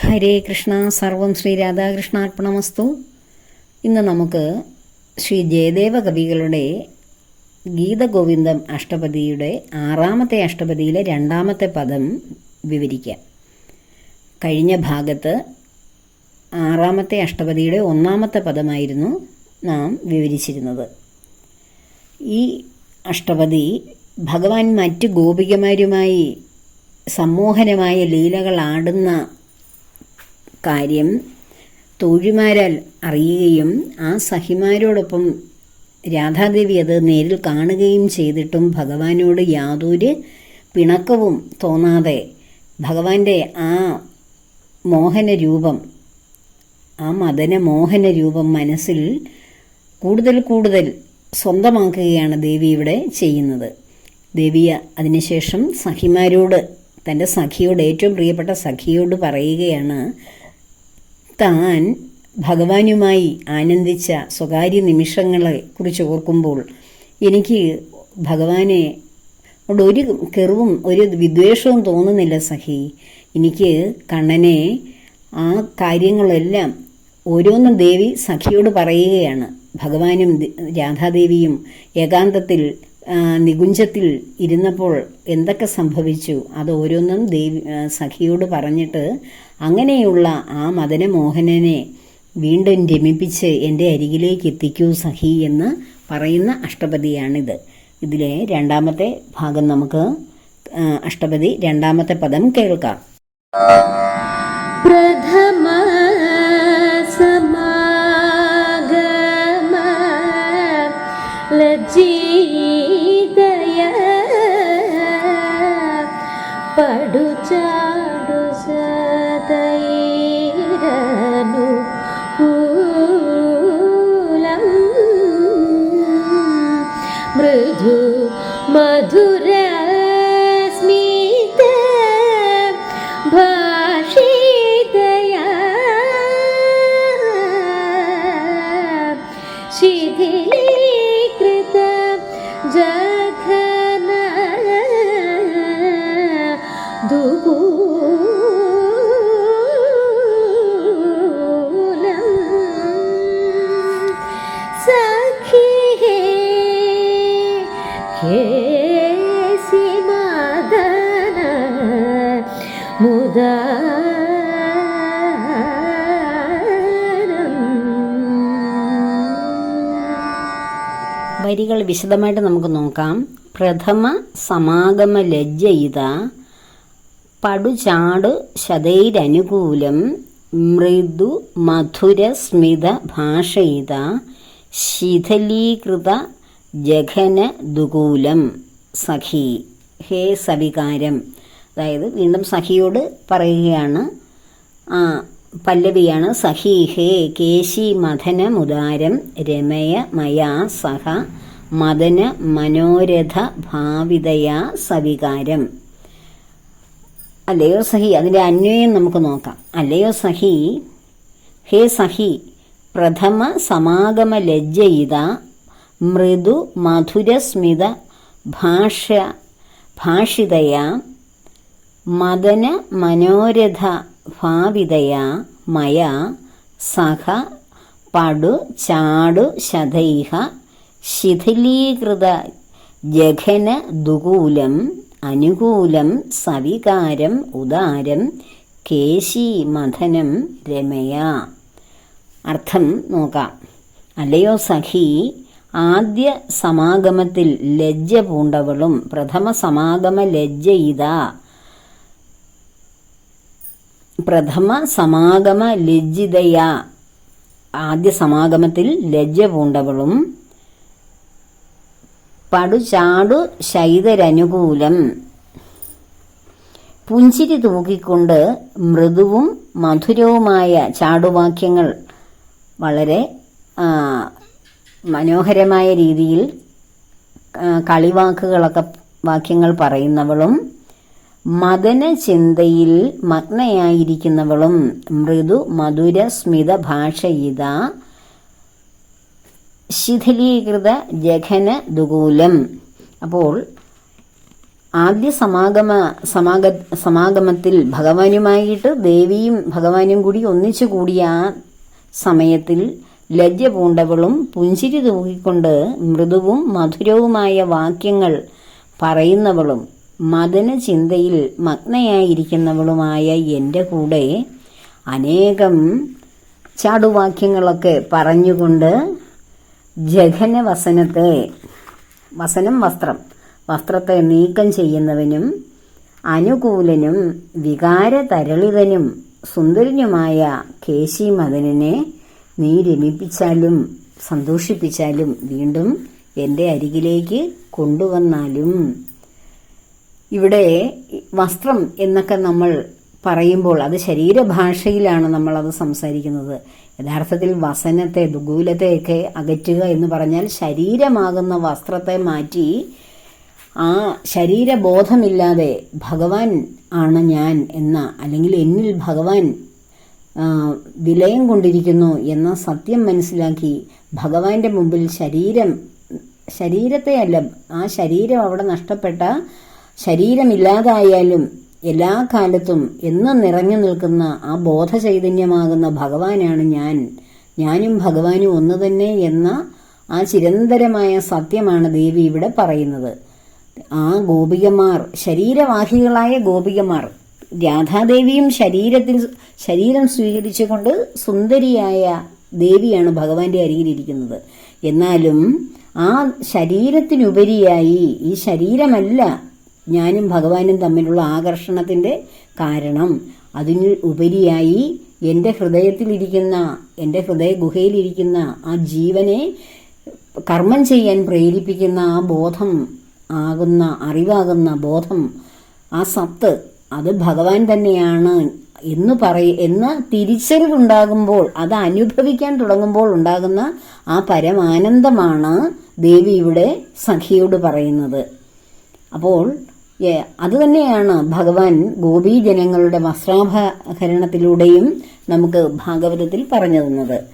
ഹരേ കൃഷ്ണ സർവം ശ്രീ രാധാകൃഷ്ണാർപ്പണമസ്തു. ഇന്ന് നമുക്ക് ശ്രീ ജയദേവ കവികളുടെ ഗീതഗോവിന്ദം അഷ്ടപതിയുടെ ആറാമത്തെ അഷ്ടപതിയിലെ രണ്ടാമത്തെ പദം വിവരിക്കാം കഴിഞ്ഞ ഭാഗത്ത് ആറാമത്തെ അഷ്ടപതിയുടെ ഒന്നാമത്തെ പദമായിരുന്നു നാം വിവരിച്ചിരുന്നത്. ഈ അഷ്ടപതി ഭഗവാൻ മറ്റ് ഗോപികമാരുമായി സമ്മോഹനമായ ലീലകൾ ആടുന്ന കാര്യം തോഴിമാരാൽ അറിയുകയും ആ സഖിമാരോടൊപ്പം രാധാദേവി അത് നേരിൽ കാണുകയും ചെയ്തിട്ടും ഭഗവാനോട് യാതൊരു പിണക്കവും തോന്നാതെ ഭഗവാന്റെ ആ മോഹന രൂപം ആ മദന മോഹന രൂപം മനസ്സിൽ കൂടുതൽ കൂടുതൽ സ്വന്തമാക്കുകയാണ് ദേവി ഇവിടെ ചെയ്യുന്നത്. ദേവി അതിനുശേഷം സഖിമാരോട് തന്റെ സഖിയോട് ഏറ്റവും പ്രിയപ്പെട്ട സഖിയോട് പറയുകയാണ് താൻ ഭഗവാനുമായി ആനന്ദിച്ച സ്വകാര്യ നിമിഷങ്ങളെ കുറിച്ച് ഓർക്കുമ്പോൾ എനിക്ക് ഭഗവാനെ ഒരു കെറിവും ഒരു വിദ്വേഷവും തോന്നുന്നില്ല സഖി എനിക്ക് കണ്ണനെ ആ കാര്യങ്ങളെല്ലാം ഓരോന്നും ദേവി സഖിയോട് പറയുകയാണ്. ഭഗവാനും രാധാദേവിയും ഏകാന്തത്തിൽ നികുഞ്ചത്തിൽ ഇരുന്നപ്പോൾ എന്തൊക്കെ സംഭവിച്ചു? അത് ഓരോന്നും ദേവി സഖിയോട് പറഞ്ഞിട്ട് അങ്ങനെയുള്ള ആ മദനമോഹനനെ വീണ്ടും രമിപ്പിച്ച് എന്റെ അരികിലേക്ക് എത്തിക്കൂ സഖി എന്ന് പറയുന്ന അഷ്ടപതിയാണിത്. ഇതിലെ രണ്ടാമത്തെ ഭാഗം നമുക്ക് അഷ്ടപതി രണ്ടാമത്തെ പദം കേൾക്കാം. പ്രധാന ಜಾಡು ಸದೈರನು ಕೂಲಂ ಮೃದು ಮಧುರ ಸ್ಮಿತ ಭಾಷಿದಯ ಶಿಥಿಲ വരികൾ വിശദമായിട്ട് നമുക്ക് നോക്കാം. പ്രഥമ സമാഗമ ലജ്ജയിത പടുചാട് ശതൈരനുകൂലം. മൃദു മധുര സ്മിത ഭാഷയിത ശിഥലീകൃത ജഘന ദുകൂലം സഖി. ഹേ സവികാരം. അതായത് വീണ്ടും സഖിയോട് പറയുകയാണ് ആ പല്ലവിയാണ് സഖി ഹേ കേശി മഥന മുദാരം രമയ മയാ സഹ മദന മനോരഥ ഭാവിതയാ സവികാരം. അല്ലയോ സഹി അതിന്റെ അന്വയം നമുക്ക് നോക്കാം. അല്ലയോ സഹി ഹേ സഹി പ്രഥമ സമാഗമ ലജ്ജയിത മൃദു മധുരസ്മിത ഭാഷ ഭാഷിതയാ മദന മനോരഥ ഭാവിതയാ മയ സഹ പടു ചാടു ശതൈഹ ശിഥിലീകൃത ജഘന ദുകൂലം അനുകൂലം സവികാരം ഉദാരം കേശി മഥനം രമയ. അർത്ഥം നോക്കാം. അല്ലയോ സഖി ആദ്യ സമാഗമത്തിൽ ലജ്ജ പൂണ്ടവളും പ്രഥമ സമാഗമ ലജ്ജ ഇതാ. പ്രഥമ സമാഗമ ലജ്ജിതയ. ആദ്യ സമാഗമത്തിൽ ലജ്ജ പൂണ്ടവളും പടുചാടു ശൈതരനുകൂലം. പുഞ്ചിരി തൂക്കിക്കൊണ്ട് മൃദുവും മധുരവുമായ ചാടുവാക്യങ്ങൾ വളരെ മനോഹരമായ രീതിയിൽ കളിവാക്കുകളൊക്കെ വാക്യങ്ങൾ പറയുന്നവളും മദന ചിന്തയിൽ മഗ്നയായിരിക്കുന്നവളും മൃദു മധുര സ്മിത ഭാഷയിത ശിഥിലീകൃത ജഘന ദുകൂലം. അപ്പോൾ ആദ്യ സമാഗമ സമാഗ സമാഗമത്തിൽ ഭഗവാനുമായിട്ട് ദേവിയും ഭഗവാനും കൂടി ഒന്നിച്ചു കൂടിയ സമയത്തിൽ ലജ്ജ പൂണ്ടവളും പുഞ്ചിരി തൂക്കിക്കൊണ്ട് മൃദുവും മധുരവുമായ വാക്യങ്ങൾ പറയുന്നവളും മദന ചിന്തയിൽ മഗ്നയായിരിക്കുന്നവളുമായ എന്റെ കൂടെ അനേകം ചാടുവാക്യങ്ങളൊക്കെ പറഞ്ഞുകൊണ്ട് ജഘന വസനത്തെ വസനം വസ്ത്രം വസ്ത്രത്തെ നീക്കം ചെയ്യുന്നവനും അനുകൂലനും വികാരതരളിതനും സുന്ദരനുമായ കേശി മദനനെ നീ രമിപ്പിച്ചാലും സന്തോഷിപ്പിച്ചാലും വീണ്ടും എന്റെ അരികിലേക്ക് കൊണ്ടുവന്നാലും. ഇവിടെ വസ്ത്രം എന്നൊക്കെ നമ്മൾ പറയുമ്പോൾ അത് ശരീരഭാഷയിലാണ് നമ്മൾ അത് സംസാരിക്കുന്നത്. യഥാർത്ഥത്തിൽ വസനത്തെ ദുഗൂലത്തെയൊക്കെ അകറ്റുക എന്ന് പറഞ്ഞാൽ ശരീരമാകുന്ന വസ്ത്രത്തെ മാറ്റി ആ ശരീരബോധമില്ലാതെ ഭഗവാൻ ആണ് ഞാൻ എന്ന അല്ലെങ്കിൽ എന്നിൽ ഭഗവാൻ വിലയം കൊണ്ടിരിക്കുന്നു എന്ന സത്യം മനസ്സിലാക്കി ഭഗവാന്റെ മുമ്പിൽ ശരീരം ശരീരത്തെ അല്ല ആ ശരീരം അവിടെ നഷ്ടപ്പെട്ട ശരീരമില്ലാതായാലും എല്ലാ കാലത്തും എന്നും നിറഞ്ഞു നിൽക്കുന്ന ആ ബോധചൈതന്യമാകുന്ന ഭഗവാനാണ് ഞാൻ. ഞാനും ഭഗവാനും ഒന്ന് തന്നെ എന്ന ആ ചിരന്തരമായ സത്യമാണ് ദേവി ഇവിടെ പറയുന്നത്. ആ ഗോപികമാർ ശരീരവാഹികളായ ഗോപികമാർ രാധാദേവിയും ശരീരത്തിൽ ശരീരം സ്വീകരിച്ചുകൊണ്ട് സുന്ദരിയായ ദേവിയാണ് ഭഗവാന്റെ അരികിലിരിക്കുന്നത്. എന്നാലും ആ ശരീരത്തിനുപരിയായി ഈ ശരീരമല്ല ഞാനും ഭഗവാനും തമ്മിലുള്ള ആകർഷണത്തിന്റെ കാരണം. അതിന് ഉപരിയായി എന്റെ ഹൃദയത്തിലിരിക്കുന്ന എന്റെ ഹൃദയ ഗുഹയിലിരിക്കുന്ന ആ ജീവനെ കർമ്മം ചെയ്യാൻ പ്രേരിപ്പിക്കുന്ന ആ ബോധം ആകുന്ന അറിവാകുന്ന ബോധം ആ സത്ത് അത് ഭഗവാൻ തന്നെയാണ് എന്ന് പറയ എന്ന തിരിച്ചറിവുണ്ടാകുമ്പോൾ അത് അനുഭവിക്കാൻ തുടങ്ങുമ്പോൾ ഉണ്ടാകുന്ന ആ പരമാനന്ദമാണ് ദേവി ഇവിടെ സഖിയോട് പറയുന്നത്. അപ്പോൾ അതുതന്നെയാണ് ഭഗവാൻ ഗോപീജനങ്ങളുടെ വസ്ത്രാഭരണത്തിലൂടെയും നമുക്ക് ഭാഗവതത്തിൽ പറഞ്ഞു തന്നത്.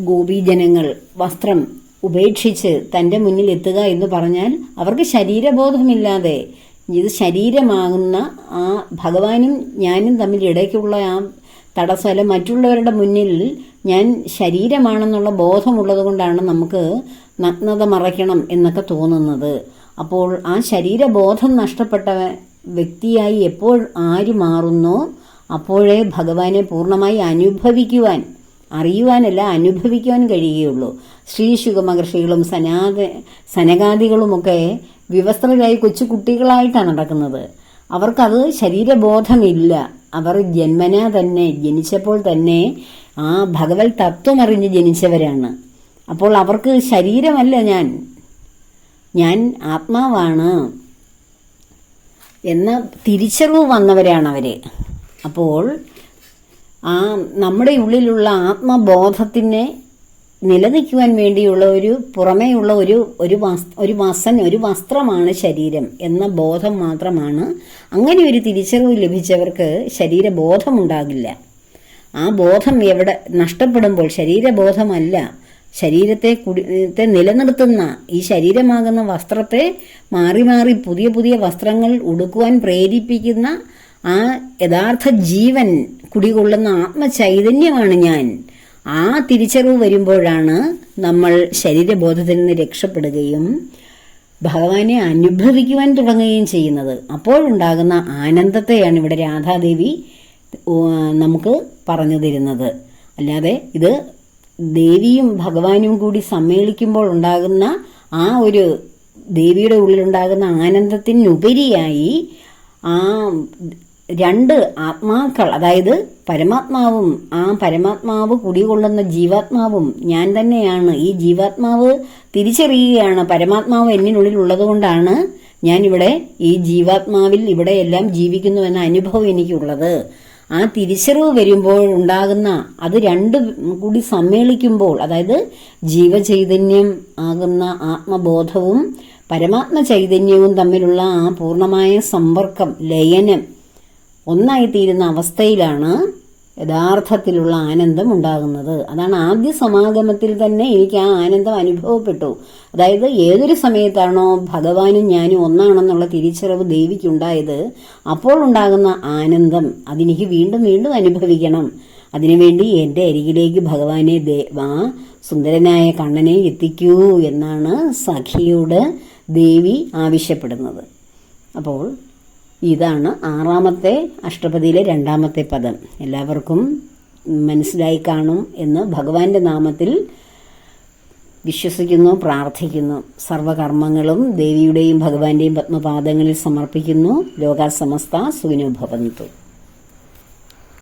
ഗോപീജനങ്ങൾ വസ്ത്രം ഉപേക്ഷിച്ച് തന്റെ മുന്നിൽ എത്തുക എന്ന് പറഞ്ഞാൽ അവർക്ക് ശരീരബോധമില്ലാതെ ഇത് ശരീരമാകുന്ന ആ ഭഗവാനും ഞാനും തമ്മിൽ ഇടയ്ക്കുള്ള ആ തടസ്സം മറ്റുള്ളവരുടെ മുന്നിൽ ഞാൻ ശരീരമാണെന്നുള്ള ബോധമുള്ളത് കൊണ്ടാണ് നമുക്ക് നഗ്നത മറയ്ക്കണം എന്നൊക്കെ തോന്നുന്നത്. അപ്പോൾ ആ ശരീരബോധം നഷ്ടപ്പെട്ട വ്യക്തിയായി എപ്പോൾ ആര് മാറുന്നോ അപ്പോഴേ ഭഗവാനെ പൂർണമായി അനുഭവിക്കുവാൻ അറിയുവാനല്ല അനുഭവിക്കുവാൻ കഴിയുകയുള്ളൂ. ശ്രീ ശുഗമഹർഷികളും സനാത സനകാദികളുമൊക്കെ വിവസ്ത്രരായി കൊച്ചു കുട്ടികളായിട്ടാണ് നടക്കുന്നത്. അവർക്കത് ശരീരബോധമില്ല. അവർ ജന്മനാ തന്നെ ജനിച്ചപ്പോൾ തന്നെ ആ ഭഗവത് തത്വമറിഞ്ഞ് ജനിച്ചവരാണ്. അപ്പോൾ അവർക്ക് ശരീരമല്ല ഞാൻ. ഞാൻ ആത്മാവാണ് എന്ന തിരിച്ചറിവ് വന്നവരാണ് അവർ അപ്പോൾ ആ നമ്മുടെ ഉള്ളിലുള്ള ആത്മബോധത്തിനെ നിലനിൽക്കുവാൻ വേണ്ടിയുള്ള ഒരു പുറമേയുള്ള ഒരു ഒരു ഒരു വസൻ ഒരു വസ്ത്രമാണ് ശരീരം എന്ന ബോധം മാത്രമാണ്. അങ്ങനെ ഒരു തിരിച്ചറിവ് ലഭിച്ചവർക്ക് ശരീരബോധമുണ്ടാകില്ല. ആ ബോധം എവിടെ നഷ്ടപ്പെടുമ്പോൾ ശരീരബോധമല്ല. ശരീരത്തെ കുടി ത്തെ നിലനിർത്തുന്ന ഈ ശരീരമാകുന്ന വസ്ത്രത്തെ മാറി മാറി പുതിയ പുതിയ വസ്ത്രങ്ങൾ ഉടുക്കുവാൻ പ്രേരിപ്പിക്കുന്ന ആ യഥാർത്ഥ ജീവൻ കുടികൊള്ളുന്ന ആത്മചൈതന്യമാണ് ഞാൻ. ആ തിരിച്ചറിവ് വരുമ്പോഴാണ് നമ്മൾ ശരീരബോധത്തിൽ നിന്ന് രക്ഷപ്പെടുകയും ഭഗവാനെ അനുഭവിക്കുവാൻ തുടങ്ങുകയും ചെയ്യുന്നത്. അപ്പോഴുണ്ടാകുന്ന ആനന്ദത്തെയാണ് ഇവിടെ രാധാദേവി നമുക്ക് പറഞ്ഞു തരുന്നത്. അല്ലാതെ ഇത് ദേവിയും ഭഗവാനും കൂടി സമ്മേളിക്കുമ്പോൾ ഉണ്ടാകുന്ന ആ ഒരു ദേവിയുടെ ഉള്ളിലുണ്ടാകുന്ന ആനന്ദത്തിനുപരിയായി ആ രണ്ട് ആത്മാക്കൾ അതായത് പരമാത്മാവും ആ പരമാത്മാവ് കുടികൊള്ളുന്ന ജീവാത്മാവും ഞാൻ തന്നെയാണ്. ഈ ജീവാത്മാവ് തിരിച്ചറിയുകയാണ്. പരമാത്മാവ് എന്നിനുള്ളിൽ ഉള്ളതുകൊണ്ടാണ് ഞാൻ ഇവിടെ ഈ ജീവാത്മാവിൽ ഇവിടെ എല്ലാം ജീവിക്കുന്നു എന്ന അനുഭവം എനിക്കുള്ളത്. ആ തിരിച്ചറിവ് വരുമ്പോൾ ഉണ്ടാകുന്ന അത് രണ്ടും കൂടി സമ്മേളിക്കുമ്പോൾ അതായത് ജീവചൈതന്യം ആകുന്ന ആത്മബോധവും പരമാത്മ ചൈതന്യവും തമ്മിലുള്ള ആ പൂർണമായ സമ്പർക്കം ലയനം ഒന്നായിത്തീരുന്ന അവസ്ഥയിലാണ് യഥാർത്ഥത്തിലുള്ള ആനന്ദം ഉണ്ടാകുന്നത്. അതാണ് ആദ്യ സമാഗമത്തിൽ തന്നെ എനിക്ക് ആ ആനന്ദം അനുഭവപ്പെട്ടു. അതായത് ഏതൊരു സമയത്താണോ ഭഗവാനും ഞാനും ഒന്നാണെന്നുള്ള തിരിച്ചറിവ് ദേവിക്കുണ്ടായത് അപ്പോൾ ഉണ്ടാകുന്ന ആനന്ദം അതെനിക്ക് വീണ്ടും വീണ്ടും അനുഭവിക്കണം. അതിനുവേണ്ടി എന്റെ അരികിലേക്ക് ഭഗവാനെ ദേവാ സുന്ദരനായ കണ്ണനെ എത്തിക്കൂ എന്നാണ് സഖിയോട് ദേവി ആവശ്യപ്പെടുന്നത്. അപ്പോൾ ഇതാണ് ആറാമത്തെ അഷ്ടപതിയിലെ രണ്ടാമത്തെ പദം. എല്ലാവർക്കും മനസ്സിലായി കാണും എന്ന് ഭഗവാന്റെ നാമത്തിൽ വിശ്വസിക്കുന്നു പ്രാർത്ഥിക്കുന്നു. സർവകർമ്മങ്ങളും ദേവിയുടെയും ഭഗവാന്റെയും പത്മപാദങ്ങളിൽ സമർപ്പിക്കുന്നു. ലോകാസമസ്ത സുവിനോ ഭവന്തു.